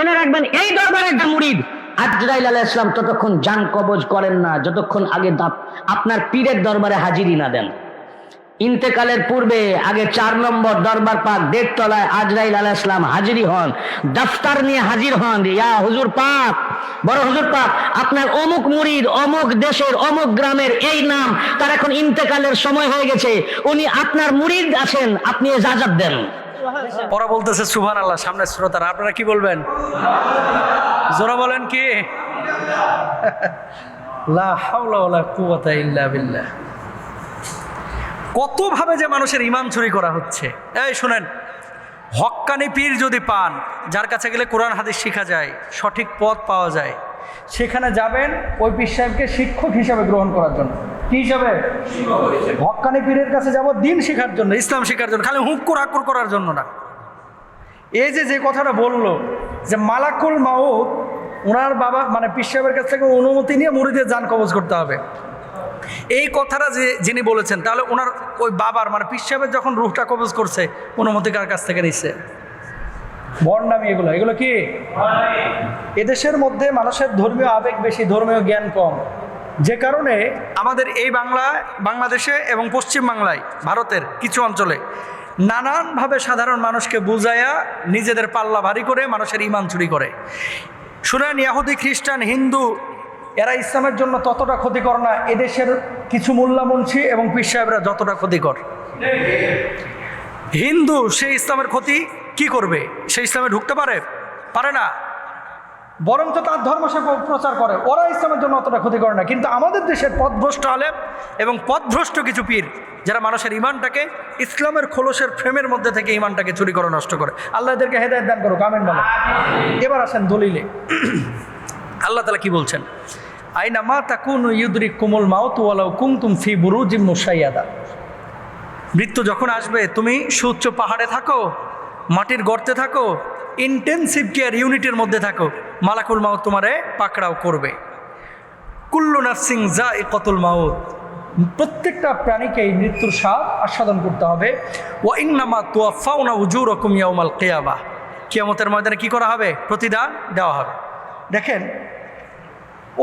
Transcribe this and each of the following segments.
জেনে রাখবেন, এই দরবারের যে মুরিদ আজরাইল আলাহ ইসলাম ততক্ষণ যান কবজ করেন না, যতক্ষণ আগে আপনার পীরের দরবারে হাজিরি না দেন। ইন্তেকালের পূর্বে আগে চার নম্বর দরবার পাক দেড় তলায় আজরাইল আলাহ ইসলাম হাজিরি হন, দফতার নিয়ে হাজির হন ইয়া হুজুর পাক, বড় হুজুর পাক, আপনার অমুক মুরিদ অমুক দেশের, অমুক গ্রামের এই নাম, তার এখন ইন্তেকালের সময় হয়ে গেছে। উনি আপনার মুরিদ আছেন, আপনি এজাজত দেন। ওরা বলতেছে সুভান আল্লাহ সামনে শ্রোতারা, আপনারা কি বলবেন? জোরা বলেন কি? কতভাবে যে মানুষের ইমান চুরি করা হচ্ছে। এই শুনেন হক্কানি পীর যদি পান, যার কাছে গেলে কোরআন হাদিস শেখা যায়, সঠিক পথ পাওয়া যায় সেখানে যাবেন ওই পীর সাহেবকে শিক্ষক হিসাবে গ্রহণ করার জন্য। কি হিসাবে? হক্কানি পীরের কাছে যাব, দিন শেখার জন্য, ইসলাম শেখার জন্য, খালি হুক্কুর আকুর করার জন্য না। এই যে যে কথাটা বলল যে মালাকুল মাউত ওনার বাবা মানে পীর সাহেবের কাছ থেকে অনুমতি নিয়ে মুড়িদের যান কবজ করতে হবে। এই কথাটা যে, যিনি বলেছেন, তাহলে ওনার ওই বাবার মানে পীর সাহেবের যখন রুহটা কবজ করছে, অনুমতি কার কাছ থেকে নিচ্ছে বর্ণামি এগুলো এগুলো কি? এদেশের মধ্যে মানুষের ধর্মীয় আবেগ বেশি, ধর্মীয় জ্ঞান কম। যে কারণে আমাদের এই বাংলা, বাংলাদেশে এবং পশ্চিম বাংলায়, ভারতের কিছু অঞ্চলে নানানভাবে সাধারণ মানুষকে বুঝাইয়া নিজেদের পাল্লা ভারী করে মানুষের ইমান চুরি করে। শুনেন ইয়াহুদি, খ্রিস্টান, হিন্দু, এরা ইসলামের জন্য ততটা ক্ষতিকর না, এদেশের কিছু মোল্লামুন্সি এবং পীর সাহেবরা যতটা ক্ষতিকর। হিন্দু, সে ইসলামের ক্ষতি কি করবে? সে ইসলামে ঢুকতে পারে? পারে না। বরঞ্চ তার ধর্ম সে প্র- প্রচার করে। ওরা ইসলামের জন্য অতটা ক্ষতি করে না। কিন্তু আমাদের দেশের পথভ্রষ্ট আলেম এবং পথভ্রষ্ট কিছু পীর যারা মানুষের ইমানটাকে ইসলামের খোলসের ফ্রেমের মধ্যে থেকে ইমানটাকে চুরি করে নষ্ট করে। আল্লাহ এদেরকে হেদায়ত দান করো কামেন বলো এবার আসেন দলিলে। আল্লাহ তালা কি বলছেন? আইনা মা তাকুন ইউদ্রি কুমল মাউত ওয়ালাউ কুমতুম ফি বুরুজিম মুসাইয়াদা মৃত্যু যখন আসবে তুমি সুউচ্চ পাহাড়ে থাকো মাটির গর্তে থাকো ইন্টেন্সিভ কেয়ার ইউনিটের মধ্যে থাকো। মালাকুল মাউত তোমারে পাকড়াও করবে। কুল্লু নার্সিং যা এ কতুল মাউত। প্রত্যেকটা প্রাণীকে এই মৃত্যুর স্বাদ আস্বাদন করতে হবে। ও ইন্নামা তোয়া ফাউনা উজুর রকম ইয়াউমাল কেয়াবা কেয়ামতের ময়দানে কি করা হবে? প্রতিদান দেওয়া হবে। দেখেন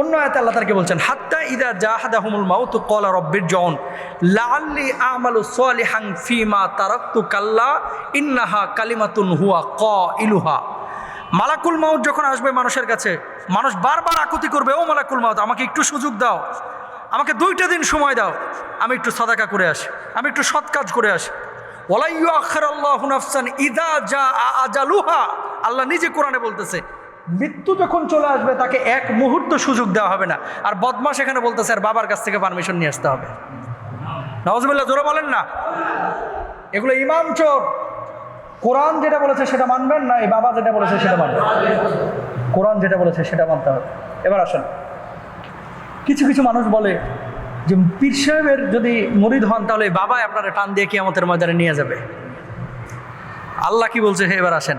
অন্য আয়াতে আল্লাহ তারকে বলছেন, হাত্তা ইদা জাহাদাহুমুল মাউত কলা রব্বির জন লাআল্লি আমালু সালিহান ফিমা তারাক্তু কাল্লা ইন্নাহা কালিমাতুন হুয়া ক ইলুহা মালাকুল মাউত যখন আসবে মানুষের কাছে, মানুষ বারবার আকুতি করবে, ও মালাকুল মাউত, আমাকে একটু সুযোগ দাও, আমাকে দুইটা দিন সময় দাও, আমি একটু সদাকা করে আসি, আমি একটু সৎ কাজ করে আসি। ওলাইয়ু আখর আল্লাহ ইদা যা আজালুহা, আল্লাহ নিজে কোরআনে বলতেছে মৃত্যু যখন চলে আসবে, তাকে এক মুহূর্ত সুযোগ দেওয়া হবে না। আর বদমাস এখানে বলতেছে, আর বাবার কাছ থেকে পারমিশন নিয়ে আসতে হবে। নওয়াজবিল্লাহ জোরে বলেন না। এগুলো ইমাম চোর। কোরআন যেটা বলেছে সেটা মানবেন না, এই বাবা যেটা বলেছে সেটা মানবেন কোরআন যেটা বলেছে সেটা মানতে হবে। এবার আসেন। কিছু কিছু মানুষ বলে যে পীর সাহেবের যদি মরিদ হন, তাহলে বাবাই আপনারা টান দিয়ে কিয়ামতের ময়দানে নিয়ে যাবে। আল্লাহ কি বলছে এবার আসেন।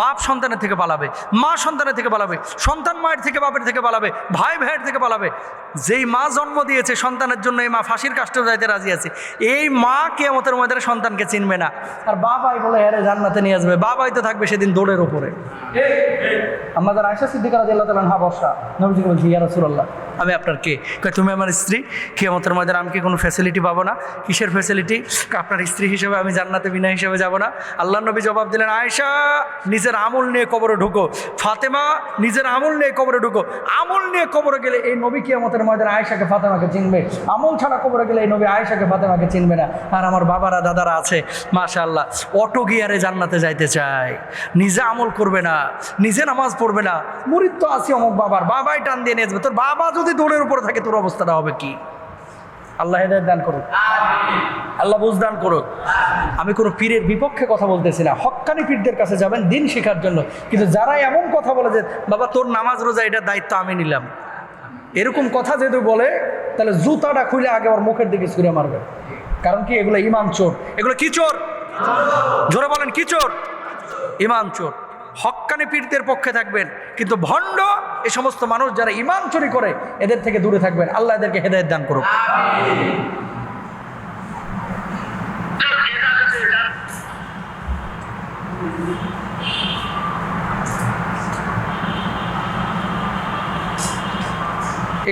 বাপ সন্তানের থেকে পালাবে, মা সন্তানের থেকে পালাবে, সন্তান মায়ের থেকে, বাপের থেকে পালাবে, ভাই ভাইয়ের থেকে পালাবে। যেই মা জন্ম দিয়েছে সন্তানের জন্য এই মা ফাঁসির কাষ্টেও যাইতে রাজি আছে। এই মা কিয়ামতের মধ্যে সন্তানকে চিনবে না। আর বাবাই বলে হ্যাঁ জান্নাতে নিয়ে আসবে। বাবাই তো থাকবে সেদিন দৌড়ের উপরে। আমাদের আয়সা সিদ্দিকা রাজি আল্লাহ তালান হা বর্ষা, নবীজিকে বলছি রাসূলুল্লাহ, আমি আপনার কে? তুমি আমার স্ত্রী, কিয়ামতের ময়দানে আমি কি কোনো ফ্যাসিলিটি পাবো না? কিসের ফ্যাসিলিটি আপনার স্ত্রী হিসেবে আমি জান্নাতে বিনা হিসেবে যাব না। আল্লাহ নবী জবাব দিলেন, আয়েশা, নিজের আমল নিয়ে কবরে ঢুকো। ফাতেমা, নিজের আমল নিয়ে কবরে ঢুকো। আমল নিয়ে কবরে গেলে এই নবী কিয়ামতের ময়দানে আয়েশাকে, ফাতেমাকে চিনবে। আমল ছাড়া কবরে গেলে এই নবী আয়েশাকে, ফাতেমাকে চিনবে না। আর আমার বাবারা, দাদারা আছে, মাশাআল্লাহ, অটো গিয়ারে জান্নাতে যাইতে চায়। নিজে আমল করবে না, নিজে নামাজ পড়বে না। মুরিদ তো আছে অমুক বাবার। বাবাই টান দিয়ে নিয়ে যাবে। তোর বাবা যদি দৌড়ের উপরে থাকে, তোর অবস্থাটা হবে কি? আল্লাহ হেদায়ত দান করুক। আল্লাহ বুঝ দান করুক। আমি কোনো পীরের বিপক্ষে কথা বলতেছি না। হক্কানি পীরদের কাছে যাবেন দিন শেখার জন্য। কিন্তু যারা এমন কথা বলে যে, বাবা, তোর নামাজ রোজা এটার দায়িত্ব আমি নিলাম। এরকম কথা যদি বলে, তাহলে জুতাটা খুলে আগে ওর মুখের দিকে ছুঁড়ে মারবে। কারণ কি? এগুলো ইমাম চোর। এগুলো কি চোর? জোরে বলেন, কি চোর? ইমাম চোর। হক্কানি পীরদের পক্ষে থাকবেন। কিন্তু ভণ্ড এ সমস্ত মানুষ যারা ইমান চুরি করে, এদের থেকে দূরে থাকবেন আল্লাহ এদেরকে হেদায়ত দান করুক